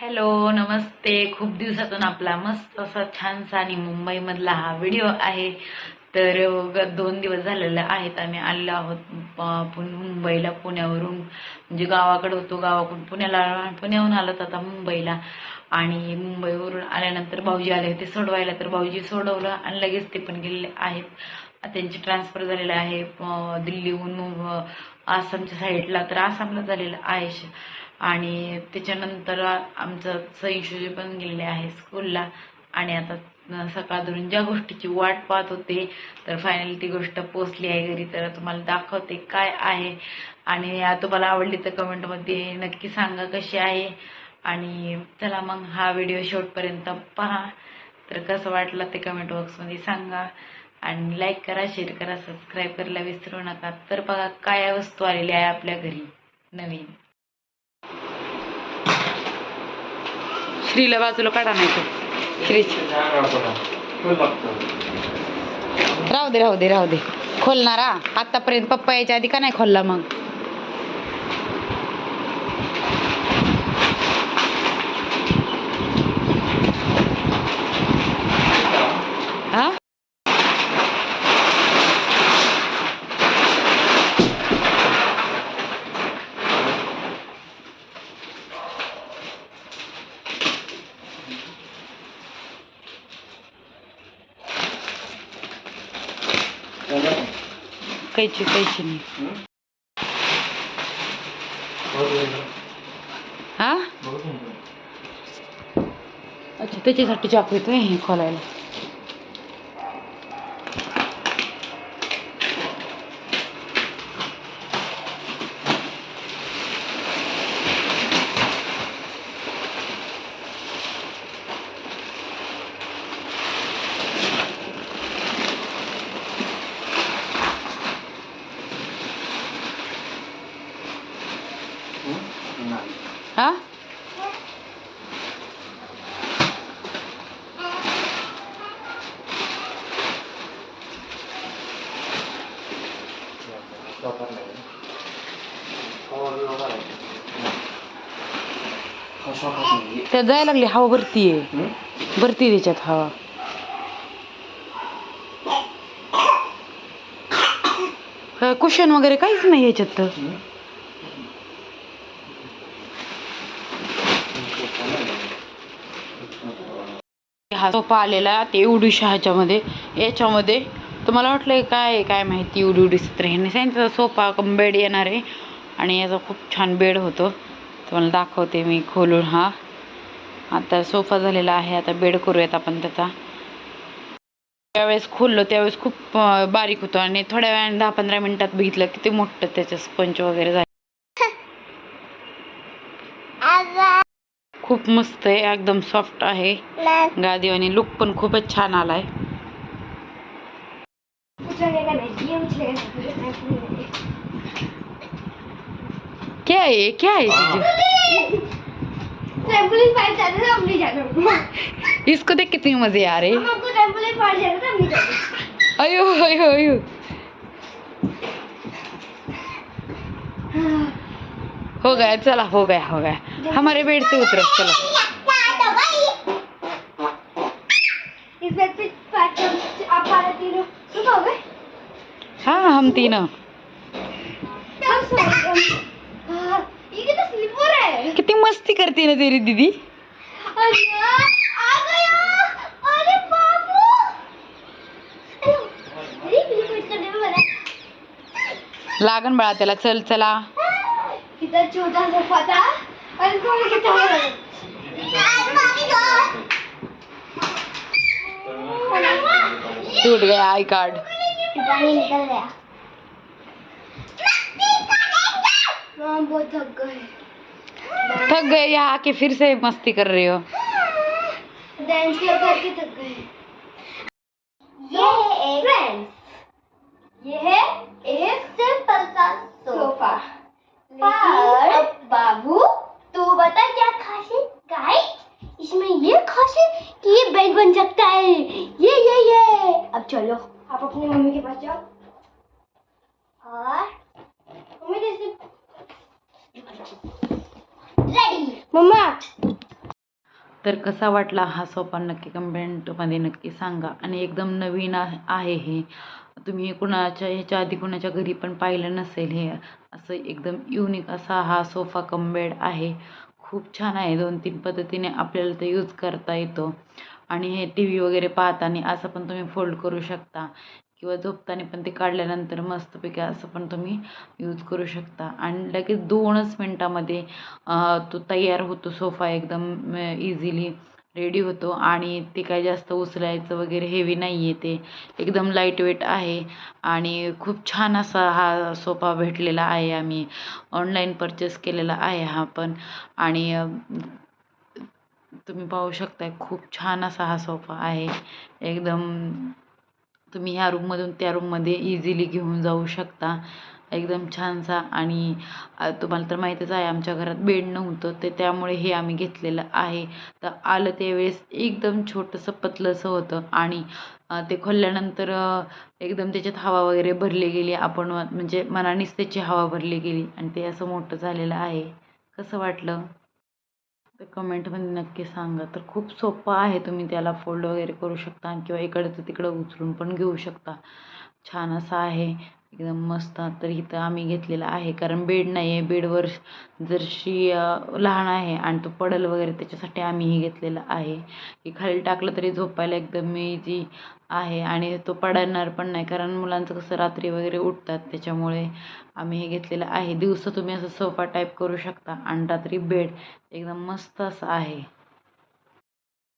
Hello नमस्ते. खूप दिवसातून आपला मस्त असा छानसा आणि मुंबईमधला हा व्हिडिओ आहे. तर ग- दोन दिवस झालेले आहेत आम्ही आलेलो आहोत मुंबईला पुण्यावरून. म्हणजे गावाकडे होतो गावाकडून पुण्याला पुण्याहून आलो आता मुंबईला. आणि मुंबईवरून आल्यानंतर भाऊजी आले होते सोडवायला. तर भाऊजी सोडवलं आणि लगेच ते पण गेलेले आहेत. त्यांची ट्रान्सफर झालेलं आहे प- दिल्लीहून आसामच्या साईडला. तर आसामला झालेलं आहे. आणि त्याच्यानंतर आमचं सईशुजी पण गेलेले आहे स्कूलला आणि आता सकाळ धरून ज्या गोष्टीची वाट पाहत होते तर फायनली ती गोष्ट पोचली आहे घरी. तर तुम्हाला दाखवते काय आहे. आणि तुम्हाला आवडली तर कमेंटमध्ये नक्की सांगा कशी आहे. आणि चला मग हा व्हिडिओ शेवटपर्यंत पहा. तर कसं वाटलं ते कमेंट बॉक्समध्ये सांगा. आणि लाईक करा शेअर करा सबस्क्राईब करायला विसरू नका. तर बघा काय वस्तू आलेली आहे आपल्या घरी. नवीन. श्रीला बाजूला काढा नाही तर श्रीची राहू दे राहू दे राहू दे. खोलणारा? आतापर्यंत पप्पा यायच्या आधी का नाही खोलला मग हा कैची कैची नाही. हा? अच्छा त्याच्यासाठी चाकू येतोय हे खोलायला. हा? त्यात जायला लागली हवा भरती आहे. भरती त्याच्यात हवा. कुशन वगैरे काहीच नाही याच्यात तर. हा सोफा आलेला ते उडीशा ह्याच्यामध्ये याच्यामध्ये तुम्हाला वाटलं काय काय माहिती उडी उडी सत्र ह्यांनी सांगितलं सोफा कम बेड येणार आहे. आणि याचा खूप छान बेड होतो. तुम्हाला दाखवते मी खोलून हा. आता सोफा झालेला आहे आता बेड करूयात आपण त्याचा. त्यावेळेस खोललो त्यावेळेस खूप बारीक होतो. आणि थोड्या वेळाने दहा पंधरा मिनटात बघितलं की ते मोठं त्याचं स्पंच वगैरे झालं. खूब मस्त है एकदम सॉफ्ट है गादी आणि लुक पूब छान आला है क्या है क्या आहे इसको देख कितनी मज़े आ रहे अयो अयो अयो। हाँ। हो गया चला हो गया हो गया। हमारे बेड से उतरो चलो। हो हाँ हम तीनों। हाँ, स्लीपर है कितनी मस्ती करती है ना तेरी दीदी? अरे आ गया। अरे बाबू। अरे बिल्कुल फिट करने में बना। लागन बाळा त्याला चल चला। कितना छोटा सोफा था और इसको मैं कितना बड़ा टूट गया आई कार्ड। पानी निकल गया। बहुत थक गए। थक गए यहाँ आके फिर से मस्ती कर रही हो। डांस क्लब करके थक गए। ये है एक फ्रेंड्स ये है एक सिंपल सा मम्मी जैसे रेडी मम्मा. तर कसा वाटला हा सोफा? नक्की कमेंटमध्ये नक्की सांगा. आणि एकदम नवीन आहे आहे हे. तुम्ही कुणाच्या ह्याच्या आधी कुणाच्या घरी पण पाहिलं नसेल हे. असं एकदम युनिक असा हा सोफा कम बेड आहे. खूप छान आहे. दोन तीन पद्धतीने आपल्याला ते यूज करता येतो. आणि हे टी व्ही वगैरे पाहताना असं पण तुम्ही फोल्ड करू शकता. किंवा झोपताना पण ते काढल्यानंतर मस्तपैकी असं पण तुम्ही यूज करू शकता. आणि लगेच दोनच मिनटामध्ये तो तयार होतो सोफा एकदम इझिली रेडी होतो. आणि ते काय जास्त उचलायचं वगैरे हेवी नाही आहे ते. एकदम लाइट वेट आहे. आणि खूप छान असा हा सोफा भेटलेला आहे आम्ही. ऑनलाईन परचेस केलेला आहे हा पण. आणि तुम्ही पाहू शकताय खूप छान असा हा सोफा आहे. एकदम तुम्ही ह्या रूममधून त्या रूममध्ये इझिली घेऊन जाऊ शकता. एकदम छानसा आणि तुम्हाला तर माहीतच आहे आमच्या घरात बेड नव्हतं ते त्यामुळे हे आम्ही घेतलेलं आहे. तर आलं त्यावेळेस एकदम छोटंसं पतलंसं होतं आणि ते खोलल्यानंतर एकदम त्याच्यात हवा वगैरे भरली गेली. आपण म्हणजे मनानेच त्याची हवा भरली गेली आणि ते असं मोठं झालेलं आहे. कसं वाटलं? तर कमेंटमध्ये नक्की सांगा. तर खूप सोपं आहे तुम्ही त्याला फोल्ड वगैरे करू शकता किंवा इकडचं तिकडं उचलून पण घेऊ शकता. छान असं आहे. एकदम मस्त तर इथं आम्ही घेतलेला आहे. कारण बेड नाही आहे बेडवर जरशी लहान आहे आणि तो पडल वगैरे त्याच्यासाठी आम्ही हे घेतलेलं आहे. की खाली टाकलं तरी झोपायला एकदम इझी आहे आणि तो पडणार पण नाही. कारण मुलांचं कसं रात्री वगैरे उठतात त्याच्यामुळे आम्ही हे घेतलेलं आहे. दिवसा तुम्ही असं सोफा टाईप करू शकता आणि रात्री बेड एकदम मस्त असं आहे.